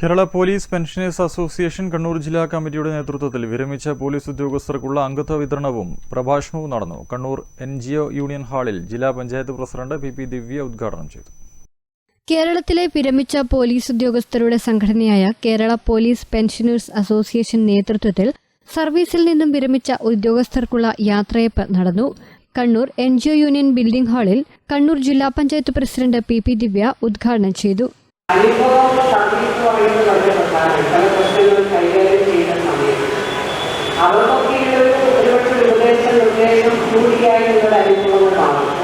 Kerala police pensioners association Kannur ജില്ലാ കമ്മിറ്റിയുടെ നേതൃത്വത്തിൽ വിരമിച്ച പോലീസ് ഉദ്യോഗസ്ഥർക്കുള്ള അംഗത്വ വിതരണവും പ്രഭാഷണവും നടന്നു. കണ്ണൂർ എൻ യൂണിയൻ ഹാളിൽ ജില്ലാ panchayat president P P Divya ഉദ്ഘാടനം ചെയ്തു. കേരളത്തിലെ വിരമിച്ച പോലീസ് ഉദ്യോഗസ്ഥരുടെ സംഘടനയായ കേരള പോലീസ് പെൻഷനേഴ്സ് അസോസിയേഷൻ നേതൃത്വത്തിൽ സർവീസിൽ നിന്നും വിരമിച്ച ഉദ്യോഗസ്ഥർക്കുള്ള യാത്രയപ്പ് നടന്നു. കണ്ണൂർ എൻ യൂണിയൻ ബിൽഡിംഗ് ഹാളിൽ കണ്ണൂർ ജില്ലാ പഞ്ചായത്ത് പ്രസിഡന്റ് പി ദിവ്യ ഉദ്ഘാടനം ചെയ്തു. പല പ്രശ്നങ്ങൾ കൈകാര്യം സമയത്ത്. ഒരു ഒരുപക്ഷെ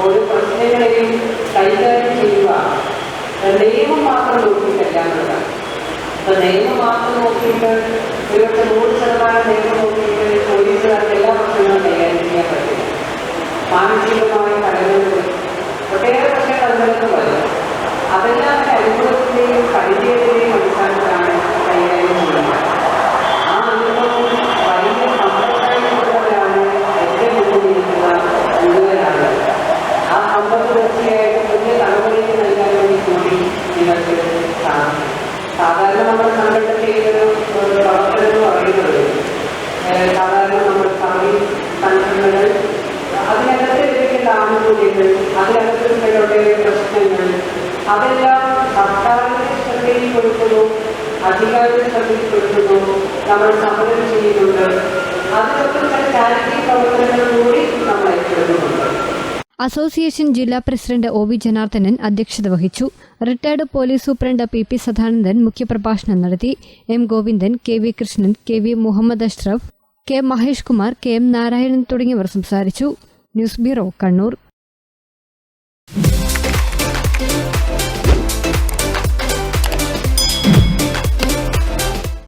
ഓരോ പ്രശ്നങ്ങളെയും കൈകാര്യം ചെയ്യുക. നിയമം മാത്രം മാത്രം നോക്കിയിട്ട് ഒരുപക്ഷെ നൂറ് ശതമാനം നിയമം നോക്കിയിട്ട് ഒരു ഒരു പ്രവർത്തനം എന്ന് പറയുന്നത് സാധാരണ നമ്മൾ സർവീസ് സംഘടനകൾ. അതിനകത്ത് ലഭിക്കുന്ന ആനുകൂല്യങ്ങൾ അതിനകത്ത് ഒട്ടേറെ പ്രശ്നങ്ങൾ. അതെല്ലാം സർക്കാരിന്റെ അധികാരിയുടെ ശ്രദ്ധയിൽപ്പെടുത്തുന്നു നമ്മൾ സമരം ചെയ്യുന്നുണ്ട്. അതിനൊക്കെ ചാരിറ്റി അസോസിയേഷൻ ജില്ലാ പ്രസിഡന്റ് ഒ വി ജനാർദ്ദനൻ അധ്യക്ഷത വഹിച്ചു. Retired police superintendent P P Sadanandan മുഖ്യപ്രഭാഷണം നടത്തി. M Govindan K V Krishnan K V Muhammad Ashraf K Mahesh Kumar K M Narayanan തുടങ്ങിയവർ സംസാരിച്ചു. News bureau Kannur.